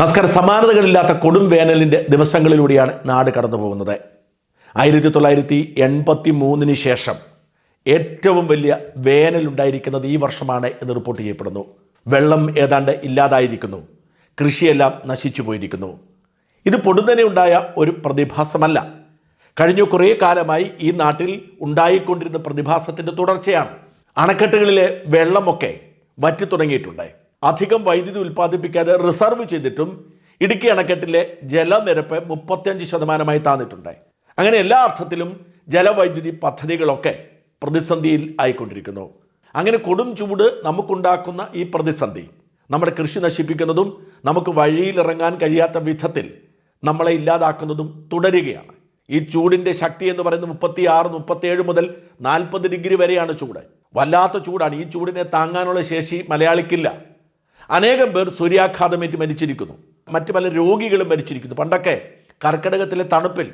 നമസ്കാരം. സമാനതകളില്ലാത്ത കൊടും വേനലിന്റെ ദിവസങ്ങളിലൂടെയാണ് നാട് കടന്നു പോകുന്നത്. ആയിരത്തി തൊള്ളായിരത്തി എൺപത്തി മൂന്നിന് ശേഷം ഏറ്റവും വലിയ വേനലുണ്ടായിരിക്കുന്നത് ഈ വർഷമാണ് എന്ന് റിപ്പോർട്ട് ചെയ്യപ്പെടുന്നു. വെള്ളം ഏതാണ്ട് ഇല്ലാതായിരിക്കുന്നു. കൃഷിയെല്ലാം നശിച്ചു പോയിരിക്കുന്നു. ഇത് പൊടുന്നനെ ഉണ്ടായ ഒരു പ്രതിഭാസമല്ല. കഴിഞ്ഞ കുറേ കാലമായി ഈ നാട്ടിൽ ഉണ്ടായിക്കൊണ്ടിരുന്ന പ്രതിഭാസത്തിന്റെ തുടർച്ചയാണ്. അണക്കെട്ടുകളിലെ വെള്ളമൊക്കെ വറ്റി തുടങ്ങിയിട്ടുണ്ട്. അധികം വൈദ്യുതി ഉൽപ്പാദിപ്പിക്കാതെ റിസർവ് ചെയ്തിട്ടും ഇടുക്കി അണക്കെട്ടിലെ ജലനിരപ്പ് മുപ്പത്തിയഞ്ച് ശതമാനമായി താന്നിട്ടുണ്ട്. അങ്ങനെ എല്ലാ അർത്ഥത്തിലും ജലവൈദ്യുതി പദ്ധതികളൊക്കെ പ്രതിസന്ധിയിൽ ആയിക്കൊണ്ടിരിക്കുന്നു. അങ്ങനെ കൊടും ചൂട് നമുക്കുണ്ടാക്കുന്ന ഈ പ്രതിസന്ധി നമ്മുടെ കൃഷി നശിപ്പിക്കുന്നതും നമുക്ക് വഴിയിലിറങ്ങാൻ കഴിയാത്ത വിധത്തിൽ നമ്മളെ ഇല്ലാതാക്കുന്നതും തുടരുകയാണ്. ഈ ചൂടിന്റെ ശക്തി എന്ന് പറയുന്നത് മുപ്പത്തി ആറ് മുപ്പത്തേഴ് മുതൽ നാൽപ്പത് ഡിഗ്രി വരെയാണ് ചൂട്. വല്ലാത്ത ചൂടാണ്. ഈ ചൂടിനെ താങ്ങാനുള്ള ശേഷി മലയാളിക്കില്ല. അനേകം പേർ സൂര്യാഘാതമേറ്റ് മരിച്ചിരിക്കുന്നു. മറ്റ് പല രോഗികളും മരിച്ചിരിക്കുന്നു. പണ്ടൊക്കെ കർക്കിടകത്തിലെ തണുപ്പിൽ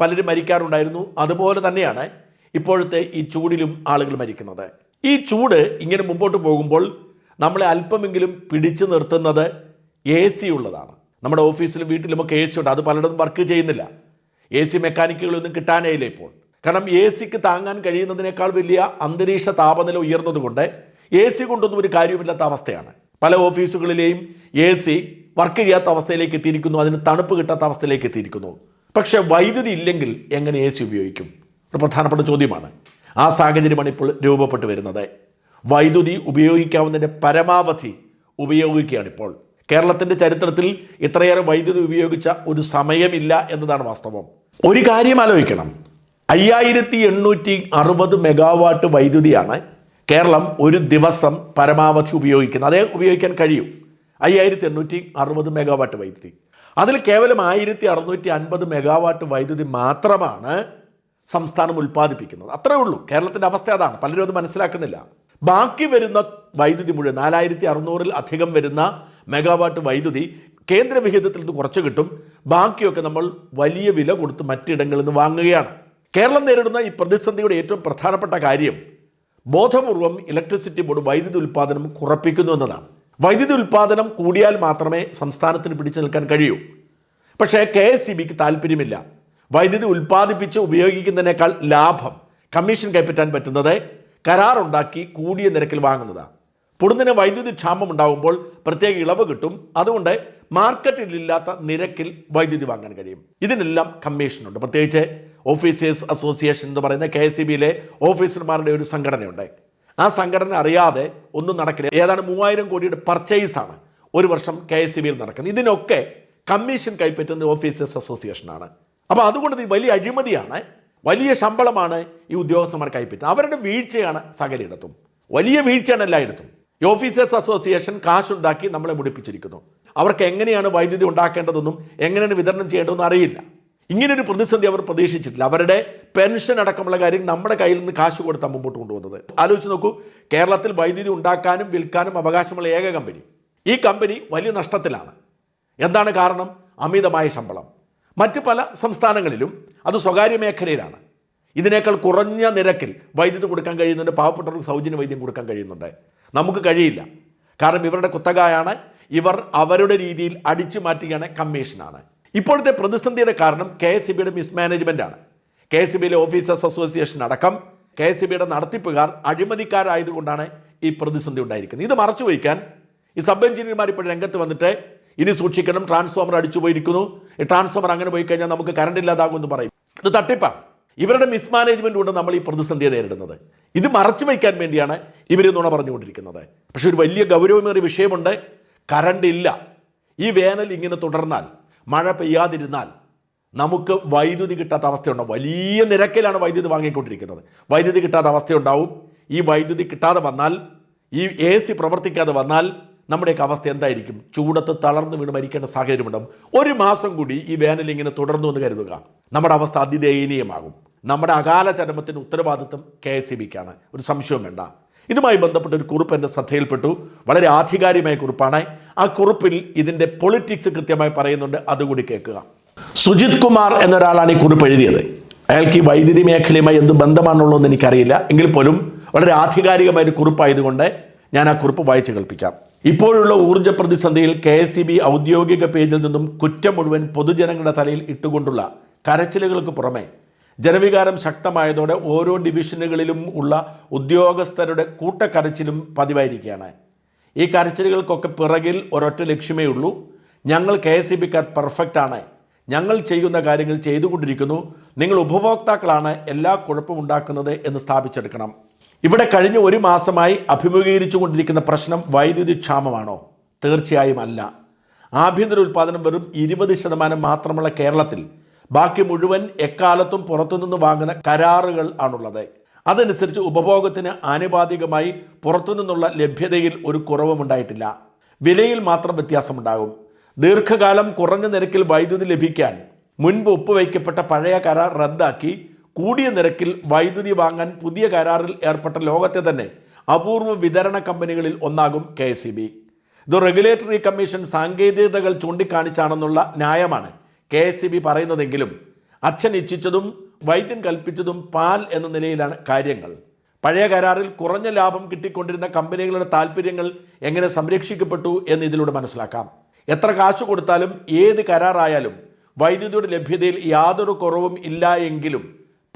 പലരും മരിക്കാറുണ്ടായിരുന്നു. അതുപോലെ തന്നെയാണ് ഇപ്പോഴത്തെ ഈ ചൂടിലും ആളുകൾ മരിക്കുന്നത്. ഈ ചൂട് ഇങ്ങനെ മുമ്പോട്ട് പോകുമ്പോൾ നമ്മളെ അല്പമെങ്കിലും പിടിച്ചു നിർത്തുന്നത് എ സി ഉള്ളതാണ്. നമ്മുടെ ഓഫീസിലും വീട്ടിലുമൊക്കെ എ സി ഉണ്ട്. അത് പലയിടത്തും വർക്ക് ചെയ്യുന്നില്ല. എ സി മെക്കാനിക്കുകളൊന്നും കിട്ടാനേയില്ല ഇപ്പോൾ. കാരണം എ സിക്ക് താങ്ങാൻ കഴിയുന്നതിനേക്കാൾ വലിയ അന്തരീക്ഷ താപനില ഉയർന്നതുകൊണ്ട് എ സി കൊണ്ടൊന്നും ഒരു കാര്യമില്ലാത്ത അവസ്ഥയാണ്. പല ഓഫീസുകളിലെയും എ സി വർക്ക് ചെയ്യാത്ത അവസ്ഥയിലേക്ക് എത്തിയിരിക്കുന്നു അതിന് തണുപ്പ് കിട്ടാത്ത അവസ്ഥയിലേക്ക് എത്തിയിരിക്കുന്നു. പക്ഷെ വൈദ്യുതി ഇല്ലെങ്കിൽ എങ്ങനെ എ സി ഉപയോഗിക്കും? ഒരു പ്രധാനപ്പെട്ട ചോദ്യമാണ്. ആ സാഹചര്യമാണ് ഇപ്പോൾ രൂപപ്പെട്ടു വരുന്നത്. വൈദ്യുതി ഉപയോഗിക്കാവുന്നതിന്റെ പരമാവധി ഉപയോഗിക്കുകയാണ് ഇപ്പോൾ. കേരളത്തിന്റെ ചരിത്രത്തിൽ ഇത്രയേറെ വൈദ്യുതി ഉപയോഗിച്ച ഒരു സമയമില്ല എന്നതാണ് വാസ്തവം. ഒരു കാര്യം ആലോചിക്കണം. അയ്യായിരത്തി എണ്ണൂറ്റി അറുപത് മെഗാവാട്ട് വൈദ്യുതിയാണ് കേരളം ഒരു ദിവസം പരമാവധി ഉപയോഗിക്കുന്നത് അതേ ഉപയോഗിക്കാൻ കഴിയും. അയ്യായിരത്തി എണ്ണൂറ്റി അറുപത് മെഗാവാട്ട് വൈദ്യുതി. അതിൽ കേവലം ആയിരത്തി അറുന്നൂറ്റി അൻപത് മെഗാവാട്ട് വൈദ്യുതി മാത്രമാണ് സംസ്ഥാനം ഉൽപ്പാദിപ്പിക്കുന്നത്. അത്രേ ഉള്ളൂ. കേരളത്തിന്റെ അവസ്ഥ അതാണ്. പലരും അത് മനസ്സിലാക്കുന്നില്ല. ബാക്കി വരുന്ന വൈദ്യുതി മുഴുവൻ നാലായിരത്തി അറുന്നൂറിൽ അധികം വരുന്ന മെഗാവാട്ട് വൈദ്യുതി കേന്ദ്ര വിഹിതത്തിൽ നിന്ന് കുറച്ച് കിട്ടും. ബാക്കിയൊക്കെ നമ്മൾ വലിയ വില കൊടുത്ത് മറ്റിടങ്ങളിൽ നിന്ന് വാങ്ങുകയാണ്. കേരളം നേരിടുന്ന ഈ പ്രതിസന്ധിയുടെ ഏറ്റവും പ്രധാനപ്പെട്ട കാര്യം ബോധപൂർവം ഇലക്ട്രിസിറ്റി ബോർഡ് വൈദ്യുതി ഉൽപ്പാദനം കുറപ്പിക്കുന്നു എന്നതാണ്. വൈദ്യുതി ഉൽപ്പാദനം കൂടിയാൽ മാത്രമേ സംസ്ഥാനത്തിന് പിടിച്ചു നിൽക്കാൻ കഴിയൂ. പക്ഷേ കെ എസ് സി ബിക്ക് താല്പര്യമില്ല. വൈദ്യുതി ഉൽപ്പാദിപ്പിച്ച് ഉപയോഗിക്കുന്നതിനേക്കാൾ ലാഭം കമ്മീഷൻ കൈപ്പറ്റാൻ പറ്റുന്നത് കരാറുണ്ടാക്കി കൂടിയ നിരക്കിൽ വാങ്ങുന്നതാണ് പൊടുന്നതിന് വൈദ്യുതി ക്ഷാമം ഉണ്ടാകുമ്പോൾ പ്രത്യേക ഇളവ് കിട്ടും. അതുകൊണ്ട് മാർക്കറ്റിലില്ലാത്ത നിരക്കിൽ വൈദ്യുതി വാങ്ങാൻ കഴിയും. ഇതിനെല്ലാം കമ്മീഷനുണ്ട്. പ്രത്യേകിച്ച് ഓഫീസേഴ്സ് അസോസിയേഷൻ എന്ന് പറയുന്ന കെ എസ് ബിയിലെ ഓഫീസർമാരുടെ ഒരു സംഘടനയുണ്ട്. ആ സംഘടന അറിയാതെ ഒന്നും നടക്കില്ല. ഏതാണ്ട് മൂവായിരം കോടിയുടെ പർച്ചേസാണ് ഒരു വർഷം കെ എസ് ബിയിൽ നടക്കുന്നത്. ഇതിനൊക്കെ കമ്മീഷൻ കൈപ്പറ്റുന്ന ഓഫീസേഴ്സ് അസോസിയേഷനാണ് അപ്പോൾ അതുകൊണ്ട് ഇത് വലിയ അഴിമതിയാണ്. വലിയ ശമ്പളമാണ് ഈ ഉദ്യോഗസ്ഥന്മാർ കൈപ്പറ്റുന്നത്. അവരുടെ വീഴ്ചയാണ് സകലയിടത്തും. വലിയ വീഴ്ചയാണ് എല്ലായിടത്തും. ഈ ഓഫീസേഴ്സ് അസോസിയേഷൻ കാശുണ്ടാക്കി നമ്മളെ മുടിപ്പിച്ചിരിക്കുന്നു. അവർക്ക് എങ്ങനെയാണ് വൈദ്യുതി ഉണ്ടാക്കേണ്ടതെന്നും എങ്ങനെയാണ് വിതരണം ചെയ്യേണ്ടതെന്നും അറിയില്ല. ഇങ്ങനൊരു പ്രതിസന്ധി അവർ പ്രതീക്ഷിച്ചിട്ടില്ല. അവരുടെ പെൻഷൻ അടക്കമുള്ള കാര്യം നമ്മുടെ കയ്യിൽ നിന്ന് കാശ് കൊടുത്ത മുമ്പോട്ട് കൊണ്ടുവന്നത്. ആലോചിച്ച് നോക്കൂ കേരളത്തിൽ വൈദ്യുതി ഉണ്ടാക്കാനും വിൽക്കാനും അവകാശമുള്ള ഏക കമ്പനി. ഈ കമ്പനി വലിയ നഷ്ടത്തിലാണ്. എന്താണ് കാരണം? അമിതമായ ശമ്പളം. മറ്റ് പല സംസ്ഥാനങ്ങളിലും അത് സ്വകാര്യ മേഖലയിലാണ്. ഇതിനേക്കാൾ കുറഞ്ഞ നിരക്കിൽ വൈദ്യുതി കൊടുക്കാൻ കഴിയുന്നുണ്ട് പാവപ്പെട്ടവർക്ക് സൗജന്യ വൈദ്യം കൊടുക്കാൻ കഴിയുന്നുണ്ട്. നമുക്ക് കഴിയില്ല. കാരണം ഇവരുടെ കുത്തകായാണ് ഇവർ അവരുടെ രീതിയിൽ അടിച്ചു മാറ്റുകയാണ് കമ്മീഷനാണ്. ഇപ്പോഴത്തെ പ്രതിസന്ധിയുടെ കാരണം കെ എസ് സി ബിയുടെ മിസ്മാനേജ്മെന്റ് ആണ്. കെ എസ് സി ബിയിലെ ഓഫീസേഴ്സ് അസോസിയേഷൻ അടക്കം കെ എസ് സി ബിയുടെ നടത്തിപ്പുകാർ അഴിമതിക്കാരായതുകൊണ്ടാണ് ഈ പ്രതിസന്ധി ഉണ്ടായിരിക്കുന്നത്. ഇത് മറച്ചു വയ്ക്കാൻ ഈ സബ് എഞ്ചിനീയർമാർ ഇപ്പോൾ രംഗത്ത് വന്നിട്ട് ഇനി സൂക്ഷിക്കണം ട്രാൻസ്ഫോമർ അടിച്ചു പോയിരിക്കുന്നു. ഈ ട്രാൻസ്ഫോമർ അങ്ങനെ പോയി കഴിഞ്ഞാൽ നമുക്ക് കറണ്ട് ഇല്ലാതാകും എന്ന് പറയും. ഇത് തട്ടിപ്പാണ്. ഇവരുടെ മിസ്മാനേജ്മെന്റ് കൊണ്ട് നമ്മൾ ഈ പ്രതിസന്ധിയെ നേരിടുന്നത്. ഇത് മറച്ചു വയ്ക്കാൻ വേണ്ടിയാണ് ഇവർ നുണ പറഞ്ഞുകൊണ്ടിരിക്കുന്നത്. പക്ഷെ ഒരു വലിയ ഗൗരവമേറിയ വിഷയമുണ്ട്. കറണ്ട് ഇല്ല. ഈ വേനൽ ഇങ്ങനെ തുടർന്നാൽ മഴ പെയ്യാതിരുന്നാൽ നമുക്ക് വൈദ്യുതി കിട്ടാത്ത അവസ്ഥയുണ്ടാവും. വലിയ നിരക്കിലാണ് വൈദ്യുതി വാങ്ങിക്കൊണ്ടിരിക്കുന്നത്. വൈദ്യുതി കിട്ടാത്ത അവസ്ഥയുണ്ടാവും. ഈ വൈദ്യുതി കിട്ടാതെ വന്നാൽ ഈ എ സി പ്രവർത്തിക്കാതെ വന്നാൽ നമ്മുടെയൊക്കെ അവസ്ഥ എന്തായിരിക്കും? ചൂടത്ത് തളർന്നു വീണ് മരിക്കേണ്ട സാഹചര്യമുണ്ടാകും ഒരു മാസം കൂടി ഈ വേനൽ ഇങ്ങനെ തുടർന്നു എന്ന് കരുതുക. നമ്മുടെ അവസ്ഥ അതിദയനീയമാകും. നമ്മുടെ അകാല ചരമത്തിന് ഉത്തരവാദിത്വം കെ എസ് സി ബിക്കാണ് ഒരു സംശയവും വേണ്ട. ഇതുമായി ബന്ധപ്പെട്ട ഒരു കുറിപ്പ് എന്റെ ശ്രദ്ധയിൽപ്പെട്ടു. വളരെ ആധികാരികമായ കുറിപ്പാണ്. ആ കുറിപ്പിൽ ഇതിന്റെ പൊളിറ്റിക്സ് കൃത്യമായി പറയുന്നുണ്ട്. അതുകൂടി കേൾക്കുക. സുജിത് കുമാർ എന്നൊരാളാണ് ഈ കുറിപ്പ് എഴുതിയത്. അയാൾക്ക് ഈ വൈദ്യുതി മേഖലയുമായി എന്ത് ബന്ധമാണുള്ളതെന്ന് എനിക്കറിയില്ല. എങ്കിൽ പോലും വളരെ ആധികാരികമായ ഒരു കുറിപ്പായതുകൊണ്ട് ഞാൻ ആ കുറിപ്പ് വായിച്ച് കേൾപ്പിക്കാം. ഇപ്പോഴുള്ള ഊർജ പ്രതിസന്ധിയിൽ കെ എസ് ബി ഔദ്യോഗിക പേജിൽ നിന്നും കുറ്റം മുഴുവൻ പൊതുജനങ്ങളുടെ തലയിൽ ഇട്ടുകൊണ്ടുള്ള കരച്ചിലുകൾക്ക് പുറമെ ജനവികാരം ശക്തമായതോടെ ഓരോ ഡിവിഷനുകളിലും ഉള്ള ഉദ്യോഗസ്ഥരുടെ കൂട്ടക്കരച്ചിലും പതിവായിരിക്കുകയാണ്. ഈ കരച്ചിലുകൾക്കൊക്കെ പിറകിൽ ഒരൊറ്റ ലക്ഷ്യമേ ഉള്ളൂ. ഞങ്ങൾ കെ എസ് സി ബിക്കാർ പെർഫെക്റ്റ് ആണ്. ഞങ്ങൾ ചെയ്യുന്ന കാര്യങ്ങൾ ചെയ്തുകൊണ്ടിരിക്കുന്നു. നിങ്ങൾ ഉപഭോക്താക്കളാണ്. എല്ലാ കുഴപ്പവും ഉണ്ടാക്കുന്നത് എന്ന് സ്ഥാപിച്ചെടുക്കണം. ഇവിടെ കഴിഞ്ഞ ഒരു മാസമായി അഭിമുഖീകരിച്ചു കൊണ്ടിരിക്കുന്ന പ്രശ്നം വൈദ്യുതി ക്ഷാമമാണോ? തീർച്ചയായും അല്ല. ആഭ്യന്തര ഉൽപ്പാദനം വെറും ഇരുപത് ശതമാനം മാത്രമുള്ള കേരളത്തിൽ ബാക്കി മുഴുവൻ എക്കാലത്തും പുറത്തുനിന്ന് വാങ്ങുന്ന കരാറുകൾ ആണുള്ളത്. അതനുസരിച്ച് ഉപഭോഗത്തിന് ആനുപാതികമായി പുറത്തുനിന്നുള്ള ലഭ്യതയിൽ ഒരു കുറവും ഉണ്ടായിട്ടില്ല. വിലയിൽ മാത്രം വ്യത്യാസമുണ്ടാകും. ദീർഘകാലം കുറഞ്ഞ നിരക്കിൽ വൈദ്യുതി ലഭിക്കാൻ മുൻപ് ഒപ്പുവയ്ക്കപ്പെട്ട പഴയ കരാർ റദ്ദാക്കി കൂടിയ നിരക്കിൽ വൈദ്യുതി വാങ്ങാൻ പുതിയ കരാറിൽ ഏർപ്പെട്ട ലോകത്തെ തന്നെ അപൂർവ വിതരണ കമ്പനികളിൽ ഒന്നാകും കെ എസ് ഇത് റെഗുലേറ്ററി കമ്മീഷൻ സാങ്കേതികതകൾ ചൂണ്ടിക്കാണിച്ചാണെന്നുള്ള ന്യായമാണ്. കെ എസ് ബി പറയുന്നതെങ്കിലും അച്ഛൻ ഇച്ഛിച്ചതും വൈദ്യൻ കൽപ്പിച്ചതും പാൽ എന്ന നിലയിലാണ് കാര്യങ്ങൾ. പഴയ കരാറിൽ കുറഞ്ഞ ലാഭം കിട്ടിക്കൊണ്ടിരുന്ന കമ്പനികളുടെ താല്പര്യങ്ങൾ എങ്ങനെ സംരക്ഷിക്കപ്പെട്ടു എന്ന് ഇതിലൂടെ മനസ്സിലാക്കാം. എത്ര കാശ് കൊടുത്താലും ഏത് കരാറായാലും വൈദ്യുതിയുടെ ലഭ്യതയിൽ യാതൊരു കുറവും ഇല്ല എങ്കിലും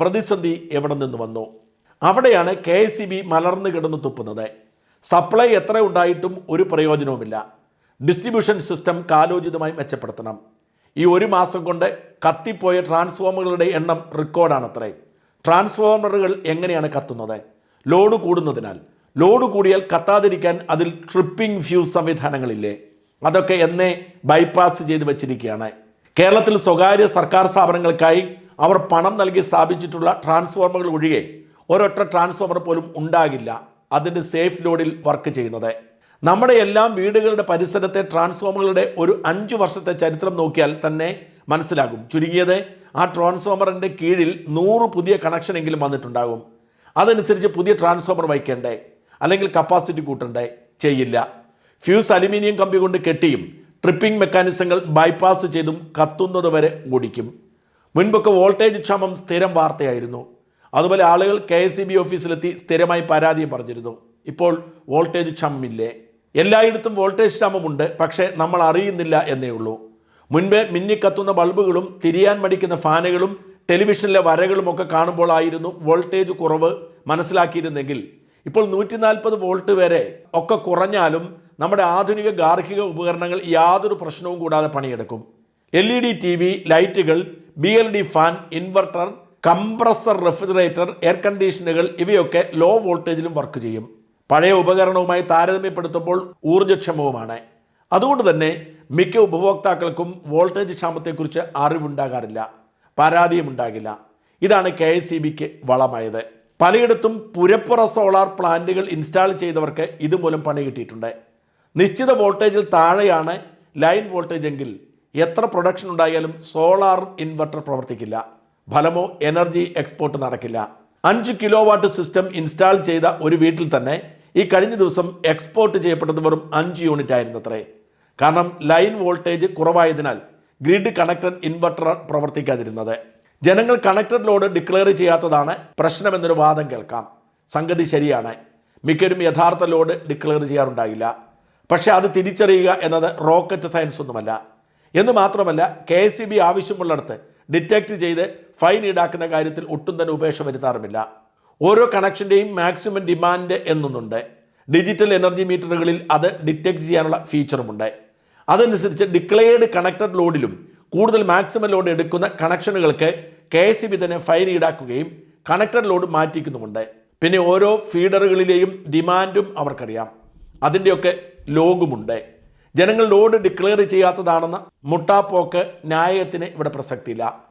പ്രതിസന്ധി എവിടെ നിന്ന് വന്നു? അവിടെയാണ് കെ എസ് ബി മലർന്നു കിടന്നു തുപ്പുന്നത്. സപ്ലൈ എത്ര ഉണ്ടായിട്ടും ഒരു പ്രയോജനവുമില്ല. Distribution system കാലോചിതമായി മെച്ചപ്പെടുത്തണം. ഈ ഒരു മാസം കൊണ്ട് കത്തിപ്പോയ ട്രാൻസ്ഫോമറുകളുടെ എണ്ണം റെക്കോർഡാണ് റെക്കോർഡാണത്രേ ട്രാൻസ്ഫോമറുകൾ എങ്ങനെയാണ് കത്തുന്നത്? ലോഡ് കൂടുന്നതിനാൽ. ലോഡ് കൂടിയാൽ കത്താതിരിക്കാൻ അതിൽ ട്രിപ്പിംഗ് ഫ്യൂസ് സംവിധാനങ്ങളില്ലേ? അതൊക്കെ എന്നെ ബൈപ്പാസ് ചെയ്ത് വെച്ചിരിക്കുകയാണ്. കേരളത്തിൽ സ്വകാര്യ സർക്കാർ സ്ഥാപനങ്ങൾക്കായി അവർ പണം നൽകി സ്ഥാപിച്ചിട്ടുള്ള ട്രാൻസ്ഫോമറുകൾ ഒഴികെ ഒരൊറ്റ ട്രാൻസ്ഫോമർ പോലും ഉണ്ടാകില്ല. അതിന്റെ സേഫ് ലോഡിൽ വർക്ക് ചെയ്യുന്നത്. നമ്മുടെ എല്ലാം വീടുകളുടെ പരിസരത്തെ ട്രാൻസ്ഫോമറുകളുടെ ഒരു അഞ്ച് വർഷത്തെ ചരിത്രം നോക്കിയാൽ തന്നെ മനസ്സിലാകും. ചുരുങ്ങിയത് ആ ട്രാൻസ്ഫോമറിന്റെ കീഴിൽ നൂറ് പുതിയ കണക്ഷനെങ്കിലും വന്നിട്ടുണ്ടാകും. അതനുസരിച്ച് പുതിയ ട്രാൻസ്ഫോമർ വയ്ക്കേണ്ടേ? അല്ലെങ്കിൽ കപ്പാസിറ്റി കൂട്ടണ്ടേ? ചെയ്യില്ല. ഫ്യൂസ് അലുമിനിയം കമ്പി കൊണ്ട് കെട്ടിയും ട്രിപ്പിംഗ് മെക്കാനിസങ്ങൾ ബൈപ്പാസ് ചെയ്തും കത്തുന്നത് വരെ ഓടിക്കും. മുൻപൊക്കെ വോൾട്ടേജ് ക്ഷാമം സ്ഥിരം വാർത്തയായിരുന്നു. അതുപോലെ ആളുകൾ കെ എസ് ഓഫീസിലെത്തി സ്ഥിരമായി പരാതിയും പറഞ്ഞിരുന്നു. ഇപ്പോൾ വോൾട്ടേജ് ക്ഷാമമില്ലേ? എല്ലായിടത്തും വോൾട്ടേജ് ക്ഷാമമുണ്ട് പക്ഷേ നമ്മൾ അറിയുന്നില്ല എന്നേ ഉള്ളൂ. മുൻപേ മിന്നിക്കത്തുന്ന ബൾബുകളും തിരിയാൻ മടിക്കുന്ന ഫാനുകളും ടെലിവിഷനിലെ വരകളും ഒക്കെ കാണുമ്പോൾ ആയിരുന്നു വോൾട്ടേജ് കുറവ് മനസ്സിലാക്കിയിരുന്നെങ്കിൽ. ഇപ്പോൾ നൂറ്റി നാൽപ്പത് വോൾട്ട് വരെ ഒക്കെ കുറഞ്ഞാലും നമ്മുടെ ആധുനിക ഗാർഹിക ഉപകരണങ്ങൾ യാതൊരു പ്രശ്നവും കൂടാതെ പണിയെടുക്കും. L E D T V ലൈറ്റുകൾ B L D fan inverter compressor refrigerator air കണ്ടീഷനുകൾ ഇവയൊക്കെ ലോ വോൾട്ടേജിലും വർക്ക് ചെയ്യും. പഴയ ഉപകരണവുമായി താരതമ്യപ്പെടുത്തുമ്പോൾ ഊർജക്ഷമവുമാണ്. അതുകൊണ്ട് തന്നെ മിക്ക ഉപഭോക്താക്കൾക്കും വോൾട്ടേജ് ക്ഷാമത്തെക്കുറിച്ച് അറിവുണ്ടാകാറില്ല പരാതിയും ഉണ്ടാകില്ല ഇതാണ് കെ എസ് സി ബിക്ക് വളമായത്. പലയിടത്തും പുരപ്പുറ സോളാർ പ്ലാന്റുകൾ ഇൻസ്റ്റാൾ ചെയ്തവർക്ക് ഇതുമൂലം പണി കിട്ടിയിട്ടുണ്ട്. നിശ്ചിത വോൾട്ടേജിൽ താഴെയാണ് ലൈൻ വോൾട്ടേജ് എങ്കിൽ എത്ര പ്രൊഡക്ഷൻ ഉണ്ടായാലും സോളാർ ഇൻവെർട്ടർ പ്രവർത്തിക്കില്ല. ഫലമോ എനർജി എക്സ്പോർട്ട് നടക്കില്ല. അഞ്ച് കിലോ വാട്ട് സിസ്റ്റം ഇൻസ്റ്റാൾ ചെയ്ത ഒരു വീട്ടിൽ തന്നെ ഈ കഴിഞ്ഞ ദിവസം എക്സ്പോർട്ട് ചെയ്യപ്പെട്ടത് വെറും അഞ്ച് യൂണിറ്റ് ആയിരുന്നു അത്രേ കാരണം ലൈൻ വോൾട്ടേജ് കുറവായതിനാൽ ഗ്രിഡ് കണക്റ്റഡ് ഇൻവെർട്ടർ പ്രവർത്തിക്കാതിരുന്നത്. ജനങ്ങൾ കണക്റ്റഡ് ലോഡ് ഡിക്ലെയർ ചെയ്യാത്തതാണ് പ്രശ്നമെന്നൊരു വാദം കേൾക്കാം. സംഗതി ശരിയാണ്. മിക്കവരും യഥാർത്ഥ ലോഡ് ഡിക്ലെയർ ചെയ്യാറുണ്ടാകില്ല. പക്ഷേ അത് തിരിച്ചറിയുക എന്നത് റോക്കറ്റ് സയൻസ് ഒന്നുമല്ല. എന്ന് മാത്രമല്ല കെ എസ് സി ബി ആവശ്യമുള്ളിടത്ത് ഡിറ്റക്ട് ചെയ്ത് ഫൈൻ ഈടാക്കുന്ന കാര്യത്തിൽ ഒട്ടും തന്നെ ഉപേക്ഷ വരുത്താറുമില്ല. ഓരോ കണക്ഷന്റെയും മാക്സിമം ഡിമാൻഡ് എന്നൊന്നുണ്ട്. ഡിജിറ്റൽ എനർജി മീറ്ററുകളിൽ അത് ഡിറ്റക്ട് ചെയ്യാനുള്ള ഫീച്ചറുമുണ്ട് അതനുസരിച്ച് ഡിക്ലെയർഡ് കണക്റ്റഡ് ലോഡിലും കൂടുതൽ മാക്സിമം ലോഡ് എടുക്കുന്ന കണക്ഷനുകൾക്ക് കെ എസ് സി ബി തന്നെ ഫൈൻ ഈടാക്കുകയും കണക്റ്റഡ് ലോഡ് മാറ്റിക്കുന്നുമുണ്ട്. പിന്നെ ഓരോ ഫീഡറുകളിലെയും ഡിമാൻഡും അവർക്കറിയാം. അതിന്റെയൊക്കെ ലോഗുമുണ്ട്. ജനങ്ങൾ ലോഡ് ഡിക്ലെയർ ചെയ്യാത്തതാണെന്ന മുട്ടാപ്പോക്ക് ന്യായത്തിന് ഇവിടെ പ്രസക്തിയില്ല.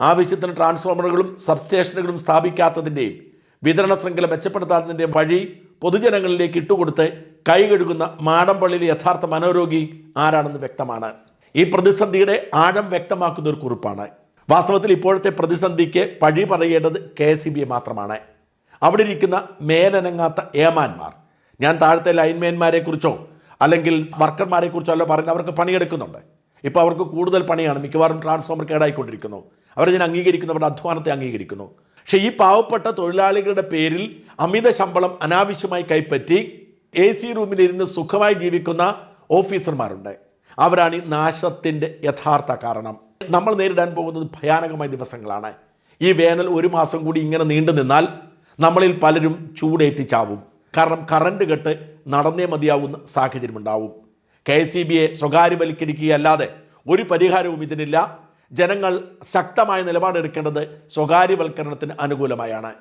ആവശ്യത്തിന് ട്രാൻസ്ഫോമറുകളും സബ്സ്റ്റേഷനുകളും സ്ഥാപിക്കാത്തതിന്റെയും വിതരണ ശൃംഖല മെച്ചപ്പെടുത്താത്തതിന്റെ വഴി പൊതുജനങ്ങളിലേക്ക് ഇട്ടുകൊടുത്ത് കൈ കഴുകുന്ന മാടമ്പള്ളിയിലെ യഥാർത്ഥ മനോരോഗി ആരാണെന്ന് വ്യക്തമാണ്. ഈ പ്രതിസന്ധിയുടെ ആഴം വ്യക്തമാക്കുന്ന ഒരു കുറിപ്പാണ്. വാസ്തവത്തിൽ ഇപ്പോഴത്തെ പ്രതിസന്ധിക്ക് പഴി പറയേണ്ടത് കെ എസ് ബി മാത്രമാണ്. അവിടെ ഇരിക്കുന്ന മേലനങ്ങാത്ത ഏമാന്മാർ. ഞാൻ താഴത്തെ ലൈൻമേന്മാരെക്കുറിച്ചോ കുറിച്ചോ അല്ലെങ്കിൽ വർക്കർമാരെക്കുറിച്ചോ അല്ല പറയുന്നത് അവർക്ക് പണിയെടുക്കുന്നുണ്ട്. ഇപ്പോൾ അവർക്ക് കൂടുതൽ പണിയാണ്. മിക്കവാറും ട്രാൻസ്ഫോമർ കേടായിക്കൊണ്ടിരിക്കുന്നു. അവരെ ഞാൻ അംഗീകരിക്കുന്നു അവരുടെ അധ്വാനത്തെ അംഗീകരിക്കുന്നു. പക്ഷേ ഈ പാവപ്പെട്ട തൊഴിലാളികളുടെ പേരിൽ അമിത ശമ്പളം അനാവശ്യമായി കൈപ്പറ്റി എ സി റൂമിലിരുന്ന് സുഖമായി ജീവിക്കുന്ന ഓഫീസർമാരുണ്ട്. അവരാണ് ഈ നാശത്തിന്റെ യഥാർത്ഥ കാരണം. നമ്മൾ നേരിടാൻ പോകുന്നത് ഭയാനകമായ ദിവസങ്ങളാണ്. ഈ വേനൽ ഒരു മാസം കൂടി ഇങ്ങനെ നീണ്ടു നിന്നാൽ നമ്മളിൽ പലരും ചൂടേറ്റ് ചാവും. കാരണം കറണ്ട് കെട്ട് നടന്നേ മതിയാവുന്ന സാഹചര്യമുണ്ടാവും. കെ എസ് സി ബിയെ സ്വകാര്യവൽക്കരിക്കുകയല്ലാതെ ഒരു പരിഹാരവും ഇതിനില്ല. ജനങ്ങൾ ശക്തമായ നിലപാടെടുക്കേണ്ടത് സ്വകാര്യവൽക്കരണത്തിന് അനുകൂലമായാണ്.